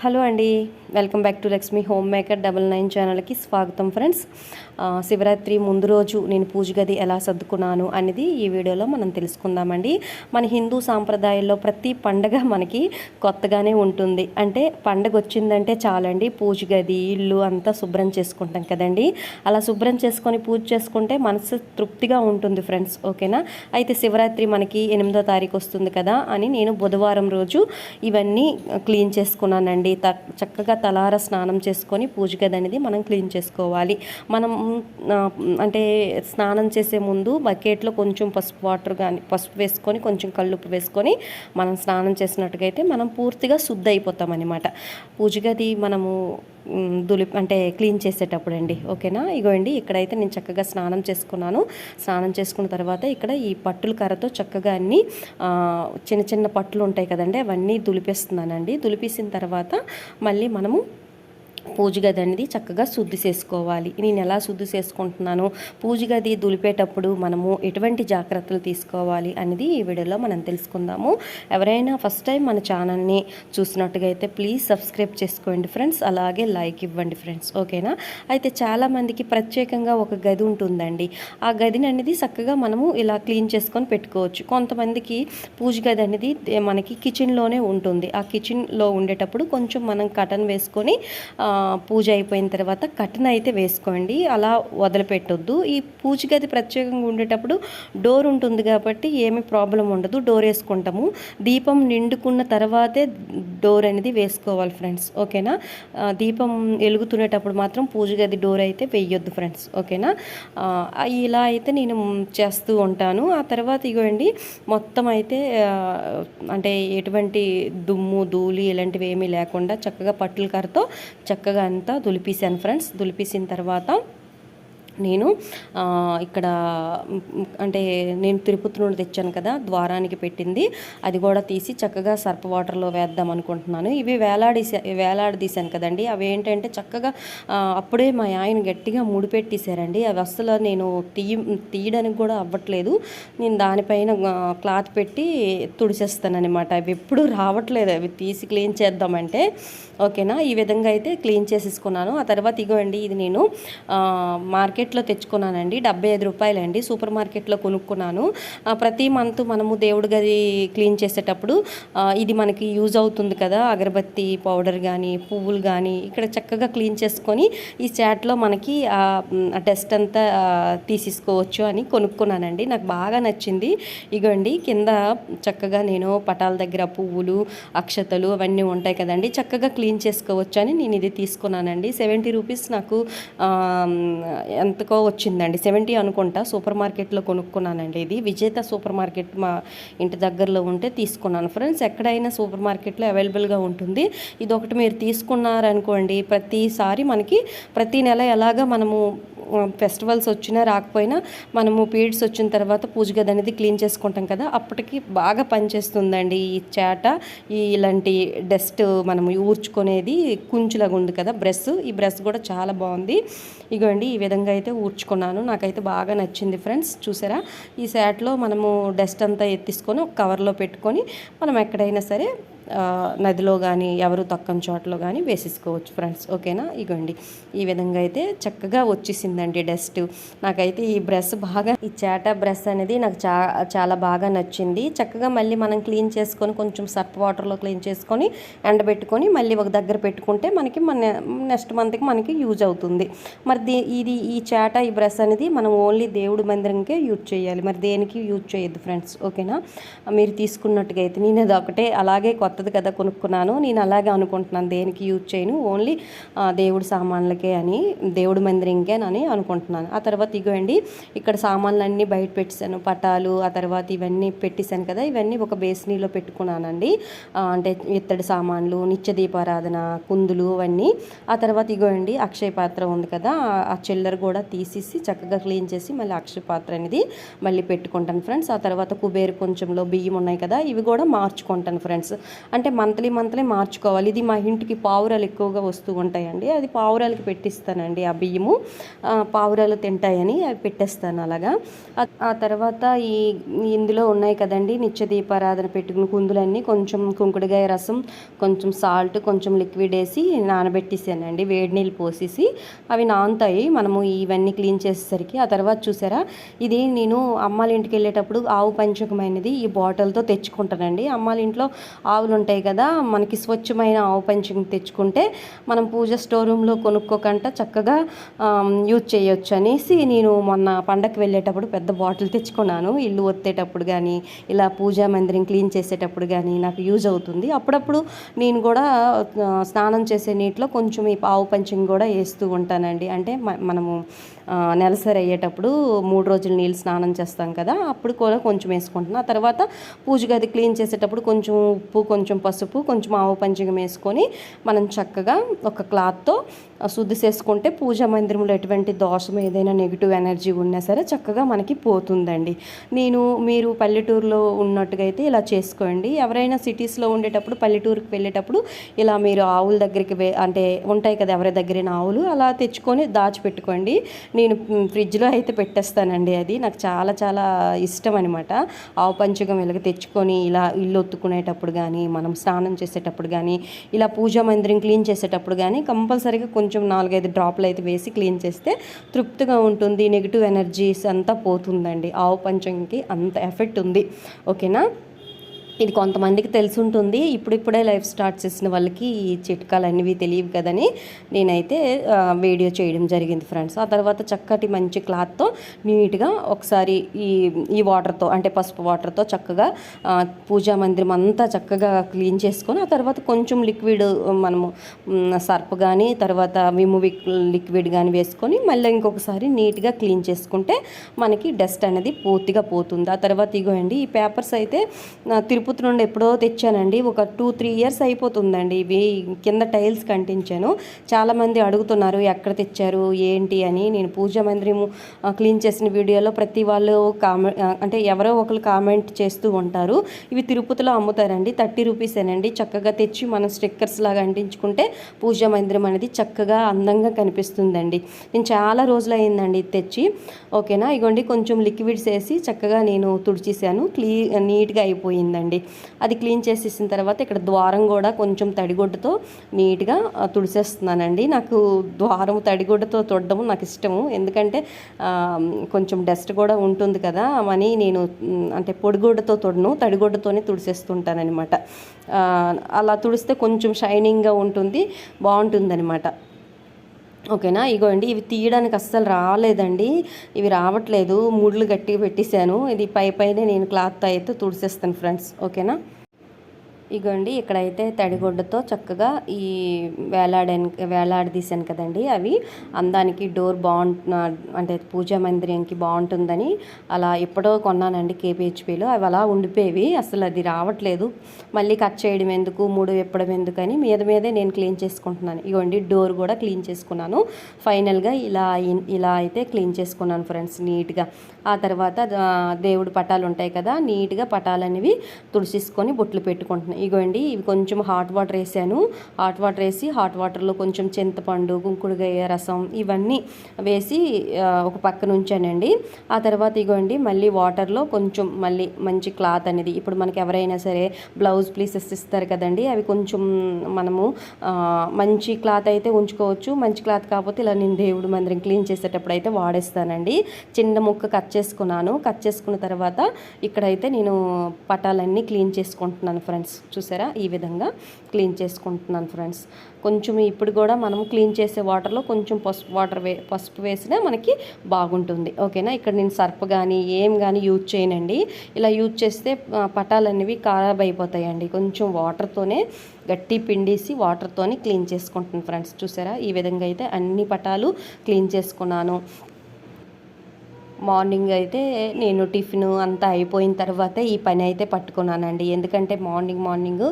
Hello అండి. Welcome back to Lakshmi home maker double nine ఛానల్కి స్వాగతం ఫ్రెండ్స్. శివరాత్రి ముందు రోజు నేను పూజ గది ఎలా సర్దుకున్నాను అనేది ఈ వీడియోలో మనం తెలుసుకుందామండి. మన హిందూ సాంప్రదాయాల్లో ప్రతి పండగ మనకి కొత్తగానే ఉంటుంది. అంటే పండగ వచ్చిందంటే చాలండి పూజ గది ఇల్లు అంతా శుభ్రం చేసుకుంటాం కదండి. అలా శుభ్రం చేసుకొని పూజ చేసుకుంటే మనసు తృప్తిగా ఉంటుంది ఫ్రెండ్స్ ఓకేనా? అయితే శివరాత్రి మనకి ఎనిమిదో తారీఖు వస్తుంది కదా అని నేను బుధవారం రోజు ఇవన్నీ క్లీన్ చేసుకున్నానండి. చక్కగా తలార స్నానం చేసుకొని పూజ గది అనేది మనం క్లీన్ చేసుకోవాలి. మనం అంటే స్నానం చేసే ముందు బకెట్లో కొంచెం పసుపు వాటర్ కానీ పసుపు వేసుకొని కొంచెం కల్లుప్పు వేసుకొని మనం స్నానం చేసినట్టుగా అయితే మనం పూర్తిగా శుద్ధి అయిపోతాం అనమాట పూజ గది మనము దులి అంటే క్లీన్ చేసేటప్పుడు అండి ఓకేనా? ఇగోండి ఇక్కడైతే నేను చక్కగా స్నానం చేసుకున్నాను. స్నానం చేసుకున్న తర్వాత ఇక్కడ ఈ పట్టుల కర్రతో చక్కగా అన్ని చిన్న చిన్న పట్టులు ఉంటాయి కదండి అవన్నీ దులిపేస్తున్నానండి. దులిపేసిన తర్వాత మళ్ళీ మనము పూజ గది అనేది చక్కగా శుద్ధి చేసుకోవాలి. నేను ఎలా శుద్ధి చేసుకుంటున్నాను పూజ గది దులిపేటప్పుడు మనము ఎటువంటి జాగ్రత్తలు తీసుకోవాలి అనేది ఈ వీడియోలో మనం తెలుసుకుందాము. ఎవరైనా ఫస్ట్ టైం మన ఛానల్ని చూసినట్టుగా అయితే ప్లీజ్ సబ్స్క్రైబ్ చేసుకోండి ఫ్రెండ్స్. అలాగే లైక్ ఇవ్వండి ఫ్రెండ్స్. ఓకేనా? అయితే చాలామందికి ప్రత్యేకంగా ఒక గది ఉంటుందండి. ఆ గదిని అనేది చక్కగా మనము ఇలా క్లీన్ చేసుకొని పెట్టుకోవచ్చు. కొంతమందికి పూజ గది అనేది మనకి కిచెన్లోనే ఉంటుంది. ఆ కిచెన్లో ఉండేటప్పుడు కొంచెం మనం కటన్ వేసుకొని పూజ అయిపోయిన తర్వాత కటన్ అయితే వేసుకోండి. అలా వదిలిపెట్టొద్దు. ఈ పూజ గది ప్రత్యేకంగా ఉండేటప్పుడు డోర్ ఉంటుంది కాబట్టి ఏమి ప్రాబ్లం ఉండదు. డోర్ వేసుకుంటాము. దీపం నిండుకున్న తర్వాతే డోర్ అనేది వేసుకోవాలి ఫ్రెండ్స్. ఓకేనా? దీపం వెలుగుతునేటప్పుడు మాత్రం పూజ గది డోర్ అయితే వేయొద్దు ఫ్రెండ్స్. ఓకేనా? ఇలా అయితే నేను చేస్తూ ఉంటాను. ఆ తర్వాత ఇగోండి మొత్తం అయితే అంటే ఎటువంటి దుమ్ము ధూళి ఇలాంటివి ఏమీ లేకుండా చక్కగా పట్టుల కర్రతో చక్కగా అంతా దులిపేసాను ఫ్రెండ్స్. దులిపేసిన తర్వాత నేను ఇక్కడ అంటే నేను తిరుపతి నుండి తెచ్చాను కదా ద్వారానికి పెట్టింది. అది కూడా తీసి చక్కగా సర్ప వాటర్లో వేద్దాం అనుకుంటున్నాను. ఇవి వేలాడేసా వేలాడదీశాను కదండి. అవి ఏంటంటే చక్కగా అప్పుడే మా ఆయన గట్టిగా ముడిపెట్టేశారండి. అవి అస్సలు నేను తీయ తీయడానికి కూడా అవ్వట్లేదు. నేను దానిపైన క్లాత్ పెట్టి తుడిసేస్తాను అనమాట అవి ఎప్పుడు రావట్లేదు. అవి తీసి క్లీన్ చేద్దామంటే. ఓకేనా? ఈ విధంగా అయితే క్లీన్ చేసేసుకున్నాను. ఆ తర్వాత ఇగోండి ఇది నేను మార్కెట్ మార్కెట్లో తెచ్చుకున్నానండి. డెబ్బై ఐదు రూపాయలండి. సూపర్ మార్కెట్లో కొనుక్కున్నాను. ప్రతి మంత్ మనము దేవుడి గది క్లీన్ చేసేటప్పుడు ఇది మనకి యూజ్ అవుతుంది కదా. అగరబత్తి పౌడర్ కానీ పువ్వులు కానీ ఇక్కడ చక్కగా క్లీన్ చేసుకొని ఈ చాట్లో మనకి ఆ డస్ట్ అంతా తీసేసుకోవచ్చు అని కొనుక్కున్నానండి. నాకు బాగా నచ్చింది. ఇగోండి కింద చక్కగా నేను పటాల దగ్గర పువ్వులు అక్షతలు అవన్నీ ఉంటాయి కదండి. చక్కగా క్లీన్ చేసుకోవచ్చు అని నేను ఇది తీసుకున్నానండి. సెవెంటీ రూపీస్ నాకు ఎంత ఎంతకో వచ్చిందండి. సెవెంటీ అనుకుంటా సూపర్ మార్కెట్లో కొనుక్కున్నానండి ఇది. విజేత సూపర్ మార్కెట్ మా ఇంటి దగ్గరలో ఉంటే తీసుకున్నాను. ఫ్రెండ్స్ ఎక్కడైనా సూపర్ మార్కెట్లో అవైలబుల్గా ఉంటుంది. ఇది ఒకటి మీరు తీసుకున్నారనుకోండి ప్రతిసారి మనకి ప్రతి నెల ఎలాగా మనము ఫెస్టివల్స్ వచ్చినా రాకపోయినా మనము పీరియడ్స్ వచ్చిన తర్వాత పూజ గది అనేది క్లీన్ చేసుకుంటాం కదా అప్పటికి బాగా పనిచేస్తుందండి ఈ చాట ఈ ఇలాంటి డస్ట్ మనం ఊర్చుకునేది కుంచులాగా ఉంది కదా బ్రష్ ఈ బ్రష్ కూడా చాలా బాగుంది. ఇగోండి ఈ విధంగా అయితే ఊర్చుకున్నాను నాకైతే బాగా నచ్చింది ఫ్రెండ్స్ చూసారా? ఈ శాట్లో మనము డస్ట్ అంతా ఎత్తిసుకొని ఒక కవర్లో పెట్టుకొని మనం ఎక్కడైనా సరే నదిలో కానీ ఎవరు తక్కని చోట్లో కానీ వేసేసుకోవచ్చు ఫ్రెండ్స్ ఓకేనా? ఇగోండి ఈ విధంగా అయితే చక్కగా వచ్చేసిందండి డస్ట్. నాకైతే ఈ బ్రష్ బాగా ఈ చేట బ్రష్ అనేది నాకు చా చాలా బాగా నచ్చింది. చక్కగా మళ్ళీ మనం క్లీన్ చేసుకొని కొంచెం సర్ఫ్ వాటర్లో క్లీన్ చేసుకొని ఎండబెట్టుకొని మళ్ళీ ఒక దగ్గర పెట్టుకుంటే మనకి మన నెక్స్ట్ మంత్కి మనకి యూజ్ అవుతుంది. మరి ఇది ఈ చేట ఈ బ్రష్ అనేది మనం ఓన్లీ దేవుడి మందిరంకే యూజ్ చేయాలి. మరి దేనికి యూజ్ చేయొద్దు ఫ్రెండ్స్ ఓకేనా? మీరు తీసుకున్నట్టుగా అయితే నేను అది ఒకటే అలాగే కొత్తది కదా కొనుక్కున్నాను. నేను అలాగే అనుకుంటున్నాను దేనికి యూజ్ చేయను. ఓన్లీ దేవుడు దేవుడి సామాన్లకే అని దేవుడి మందిరంకే అని అనుకుంటున్నాను. ఆ తర్వాత ఇగోండి ఇక్కడ సామాన్లు అన్నీ బయట పెట్టేశాను పటాలు ఆ తర్వాత ఇవన్నీ పెట్టేశాను కదా ఇవన్నీ ఒక బేసినీలో పెట్టుకున్నానండి. అంటే ఇత్తడి సామాన్లు నిత్య దీపారాధన కుందులు అవన్నీ. ఆ తర్వాత ఇగోండి అక్షయ పాత్ర ఉంది కదా ఆ- ఆ చిల్లర కూడా తీసేసి చక్కగా క్లీన్ చేసి మళ్ళీ అక్షయ పాత్ర అనేది మళ్ళీ పెట్టుకుంటాను ఫ్రెండ్స్ ఆ తర్వాత కుబేరు కొంచెంలో బియ్యం ఉన్నాయి కదా ఇవి కూడా మార్చుకుంటాను ఫ్రెండ్స్ అంటే మంత్లీ మంత్లీ మార్చుకోవాలి. ఇది మా ఇంటికి పావురాలు ఎక్కువగా వస్తూ ఉంటాయండి. అది పావురాలకి పెట్టిస్తానండి ఆ బియ్యము. ఆ, పావురాలు తింటాయని అవి పెట్టేస్తాను అలాగా. ఆ- తర్వాత ఈ ఇందులో ఉన్నాయి కదండి నిత్య దీపారాధన పెట్టుకున్న కుందులన్నీ కొంచెం కుంకుడుగాయ రసం కొంచెం సాల్ట్ కొంచెం లిక్విడ్ వేసి నానబెట్టేసానండి వేడి నీళ్ళు పోసేసి. అవి నానుతాయి మనము ఇవన్నీ క్లీన్ చేసేసరికి. ఆ తర్వాత చూసారా ఇది నేను అమ్మాళ్ళ ఇంటికి వెళ్ళేటప్పుడు ఆవు పంచకమైనది ఈ బాటిల్తో తెచ్చుకుంటానండి. అమ్మాళ్ళ ఇంట్లో ఆవులు ఉంటాయి కదా మనకి స్వచ్ఛమైన ఆవు పంచకం తెచ్చుకుంటే మనం పూజ స్టోర్ రూమ్లో కొనుక్కోకుండా చక్కగా యూజ్ యూజ్ చేయొచ్చు అనేసి నేను మొన్న పండగకి వెళ్ళేటప్పుడు పెద్ద బాటిల్ తెచ్చుకున్నాను. ఇల్లు ఒత్తేటప్పుడు కానీ ఇలా పూజా మందిరం క్లీన్ చేసేటప్పుడు కానీ నాకు యూజ్ అవుతుంది. అప్పుడప్పుడు నేను కూడా స్నానం చేసే నీటిలో కొంచెం ఈ పావు పంచం కూడా వేస్తూ ఉంటానండి. అంటే మ- మనము నెలసరి అయ్యేటప్పుడు మూడు రోజులు నీళ్ళు స్నానం చేస్తాం కదా అప్పుడు కూడా కొంచెం వేసుకుంటున్నాను ఆ తర్వాత పూజ గది క్లీన్ చేసేటప్పుడు కొంచెం ఉప్పు కొంచెం పసుపు కొంచెం ఆవు పంచకం వేసుకొని మనం చక్కగా ఒక క్లాత్తో శుద్ధి చేసుకుంటే పూజా మందిరంలో ఎటువంటి దోషం ఏదైనా నెగిటివ్ ఎనర్జీ ఉన్నా సరే చక్కగా మనకి పోతుందండి. నేను మీరు పల్లెటూరులో ఉన్నట్టుగా అయితే ఇలా చేసుకోండి. ఎవరైనా సిటీస్లో ఉండేటప్పుడు పల్లెటూరుకి వెళ్ళేటప్పుడు ఇలా మీరు ఆవుల దగ్గరికి అంటే ఉంటాయి కదా ఎవరి దగ్గరైనా ఆవులు అలా తెచ్చుకొని దాచిపెట్టుకోండి. నేను ఫ్రిడ్జ్లో అయితే పెట్టేస్తానండి అది. నాకు చాలా చాలా ఇష్టం అనమాట ఆవు పంచకం ఇలాగ తెచ్చుకొని ఇలా ఇల్లు ఒత్తుకునేటప్పుడు కానీ మనం స్నానం చేసేటప్పుడు కానీ ఇలా పూజా మందిరం క్లీన్ చేసేటప్పుడు కానీ కంపల్సరీగా కొంచెం నాలుగైదు డ్రాప్లు అయితే వేసి క్లీన్ చేస్తే తృప్తిగా ఉంటుంది. నెగిటివ్ ఎనర్జీస్ అంతా పోతుందండి. ఆవు పంచంకి అంత ఎఫెక్ట్ ఉంది. ఓకేనా? ఇది కొంతమందికి తెలిసి ఉంటుంది ఇప్పుడిప్పుడే లైఫ్ స్టార్ట్ చేసిన వాళ్ళకి ఈ చిట్కాలు అనేవి తెలియవు కదని నేనైతే వీడియో చేయడం జరిగింది ఫ్రెండ్స్. ఆ తర్వాత చక్కటి మంచి క్లాత్తో నీట్గా ఒకసారి ఈ ఈ వాటర్తో అంటే పసుపు వాటర్తో చక్కగా పూజా మందిరం అంతా చక్కగా క్లీన్ చేసుకొని ఆ తర్వాత కొంచెం లిక్విడ్ మనము సర్ప్ కానీ తర్వాత విము విక్ లిక్విడ్ కానీ వేసుకొని మళ్ళీ ఇంకొకసారి నీట్గా క్లీన్ చేసుకుంటే మనకి డస్ట్ అనేది పూర్తిగా పోతుంది. ఆ తర్వాత ఇగోండి ఈ పేపర్స్ అయితే తిరుపతి తిరుపతి నుండి ఎప్పుడో తెచ్చానండి. ఒక టూ త్రీ ఇయర్స్ అయిపోతుందండి. ఇవి కింద టైల్స్ కంటించాను. చాలామంది అడుగుతున్నారు ఎక్కడ తెచ్చారు? ఏంటి? అని. నేను పూజా మందిరము క్లీన్ చేసిన వీడియోలో ప్రతి వాళ్ళు కామెంట్ అంటే ఎవరో ఒకరు కామెంట్ చేస్తూ ఉంటారు. ఇవి తిరుపతిలో అమ్ముతారండి. థర్టీ రూపీసేనండి చక్కగా తెచ్చి మనం స్టిక్కర్స్ లాగా అంటించుకుంటే పూజా మందిరం అనేది చక్కగా అందంగా కనిపిస్తుందండి. నేను చాలా రోజులు అయిందండి ఇది తెచ్చి. ఓకేనా? ఇగోండి కొంచెం లిక్విడ్స్ వేసి చక్కగా నేను తుడిచేసాను. క్లీ నీట్గా అయిపోయిందండి. అది క్లీన్ చేసేసిన తర్వాత ఇక్కడ ద్వారం కూడా కొంచెం తడిగుడ్డతో నీట్గా తుడిసేస్తున్నానండి. నాకు ద్వారం తడిగుడ్డతో తుడడం నాకు ఇష్టము. ఎందుకంటే కొంచెం డస్ట్ కూడా ఉంటుంది కదా అని నేను అంటే పొడిగుడ్డతో తొడను తడిగుడ్డతోనే తుడిసేస్తుంటానమాట అలా తుడిస్తే కొంచెం షైనింగ్గా ఉంటుంది బాగుంటుందన్నమాట. ఓకేనా? ఇగోండి ఇవి తీయడానికి అస్సలు రాలేదండి. ఇవి రావట్లేదు. ముడ్లు గట్టిగా పెట్టేశాను. ఇది పై పైనే నేను క్లాత్ అయితే తుడిసేస్తాను ఫ్రెండ్స్. ఓకేనా? ఇగోండి ఇక్కడైతే తడిగుడ్డతో చక్కగా ఈ వేలాడని వేలాడదీశాను కదండి అవి. అందానికి డోర్ బాగుంటు అంటే పూజా మందిరంకి బాగుంటుందని అలా ఎప్పుడో కొన్నానండి కేపీహెచ్పిలో అవి అలా ఉండిపోయేవి. అసలు అది రావట్లేదు. మళ్ళీ కట్ చేయడం ఎందుకు మూడు ఎప్పడం ఎందుకని మీద మీదే నేను క్లీన్ చేసుకుంటున్నాను. ఇగోండి డోర్ కూడా క్లీన్ చేసుకున్నాను. ఫైనల్గా ఇలా ఇలా అయితే క్లీన్ చేసుకున్నాను ఫ్రెండ్స్ నీట్గా. ఆ తర్వాత దేవుడు పటాలు ఉంటాయి కదా నీట్గా పటాలు అనేవి తుడిసేసుకొని బొట్లు పెట్టుకుంటున్నాను ఇగోండి ఇవి కొంచెం హాట్ వాటర్ వేసాను. హాట్ వాటర్ వేసి హాట్ వాటర్లో కొంచెం చింతపండు కుంకుడుగాయ రసం ఇవన్నీ వేసి ఒక పక్కన ఉంచానండి. ఆ తర్వాత ఇగోండి మళ్ళీ వాటర్లో కొంచెం మళ్ళీ మంచి క్లాత్ అనేది ఇప్పుడు మనకి ఎవరైనా సరే బ్లౌజ్ ప్లీసెస్ ఇస్తారు కదండి అవి కొంచెం మనము మంచి క్లాత్ అయితే ఉంచుకోవచ్చు. మంచి క్లాత్ కాకపోతే ఇలా నేను దేవుడి మందిరం క్లీన్ చేసేటప్పుడు అయితే వాడేస్తానండి. చిన్న ముక్క కట్ చేసుకున్నాను. కట్ చేసుకున్న తర్వాత ఇక్కడైతే నేను పటాలన్నీ క్లీన్ చేసుకుంటున్నాను ఫ్రెండ్స్. చూసారా? ఈ విధంగా క్లీన్ చేసుకుంటున్నాను ఫ్రెండ్స్. కొంచెం ఇప్పుడు కూడా మనం క్లీన్ చేసే వాటర్లో కొంచెం పసుపు వాటర్ వే పసుపు వేసినా మనకి బాగుంటుంది. ఓకేనా? ఇక్కడ నేను సర్ప్ కానీ ఏం కానీ యూజ్ చేయనండి. ఇలా యూజ్ చేస్తే పటాలనేవి ఖరాబ్ అయిపోతాయండి. కొంచెం వాటర్తోనే గట్టి పిండేసి వాటర్తోనే క్లీన్ చేసుకుంటున్నాను ఫ్రెండ్స్. చూసారా? ఈ విధంగా అయితే అన్ని పటాలు క్లీన్ చేసుకున్నాను. మార్నింగ్ అయితే నేను టిఫిన్ అంతా అయిపోయిన తర్వాత ఈ పని అయితే పట్టుకున్నానండి. ఎందుకంటే మార్నింగ్ మార్నింగ్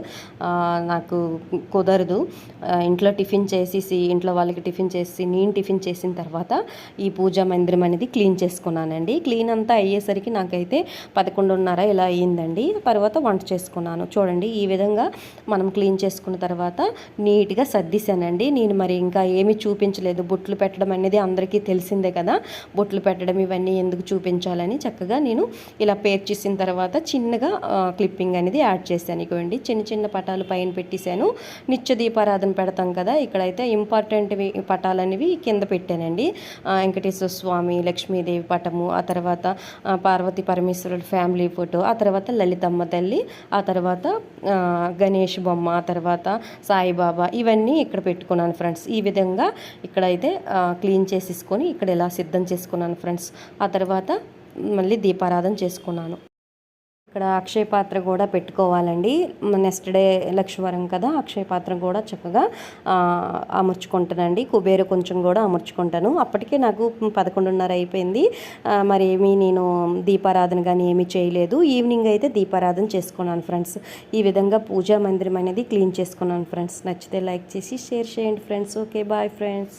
నాకు కుదరదు. ఇంట్లో టిఫిన్ చేసేసి ఇంట్లో వాళ్ళకి టిఫిన్ చేసి నేను టిఫిన్ చేసిన తర్వాత ఈ పూజా మందిరం అనేది క్లీన్ చేసుకున్నానండి. క్లీన్ అంతా అయ్యేసరికి నాకైతే పదకొండున్నర ఇలా అయ్యిందండి. తర్వాత వంట చేసుకున్నాను. చూడండి ఈ విధంగా మనం క్లీన్ చేసుకున్న తర్వాత నీట్గా సర్దిశానండి. నేను మరి ఇంకా ఏమీ చూపించలేదు. బొట్లు పెట్టడం అనేది అందరికీ తెలిసిందే కదా. బొట్లు పెట్టడం ఇవన్నీ ఎందుకు చూపించాలని చక్కగా నేను ఇలా పేర్చేసిన తర్వాత చిన్నగా క్లిప్పింగ్ అనేది యాడ్ చేశాను. ఇవ్వండి చిన్న చిన్న పటాలు పైన పెట్టేశాను. నిత్య దీపారాధన పెడతాం కదా ఇక్కడైతే ఇంపార్టెంట్వి పటాలు అనేవి కింద పెట్టానండి. వెంకటేశ్వర స్వామి లక్ష్మీదేవి పటము ఆ తర్వాత పార్వతి పరమేశ్వరుడు ఫ్యామిలీ ఫోటో ఆ తర్వాత లలితమ్మ తల్లి ఆ తర్వాత గణేష్ బొమ్మ ఆ తర్వాత సాయిబాబా ఇవన్నీ ఇక్కడ పెట్టుకున్నాను ఫ్రెండ్స్ ఈ విధంగా ఇక్కడైతే క్లీన్ చేసేసుకొని ఇక్కడ ఇలా సిద్ధం చేసుకున్నాను ఫ్రెండ్స్ ఆ తర్వాత మళ్ళీ దీపారాధన చేసుకున్నాను. ఇక్కడ అక్షయ పాత్ర కూడా పెట్టుకోవాలండి. నెక్స్ట్ డే లక్ష్మీవారం కదా అక్షయ పాత్ర కూడా చక్కగా అమర్చుకుంటానండి. కుబేరు కొంచెం కూడా అమర్చుకుంటాను. అప్పటికే నాకు పదకొండున్నర అయిపోయింది. మరి ఏమీ నేను దీపారాధన కానీ ఏమీ చేయలేదు. ఈవినింగ్ అయితే దీపారాధన చేసుకున్నాను ఫ్రెండ్స్. ఈ విధంగా పూజా మందిరం అనేది క్లీన్ చేసుకున్నాను ఫ్రెండ్స్. నచ్చితే లైక్ చేసి షేర్ చేయండి ఫ్రెండ్స్. Okay bye friends.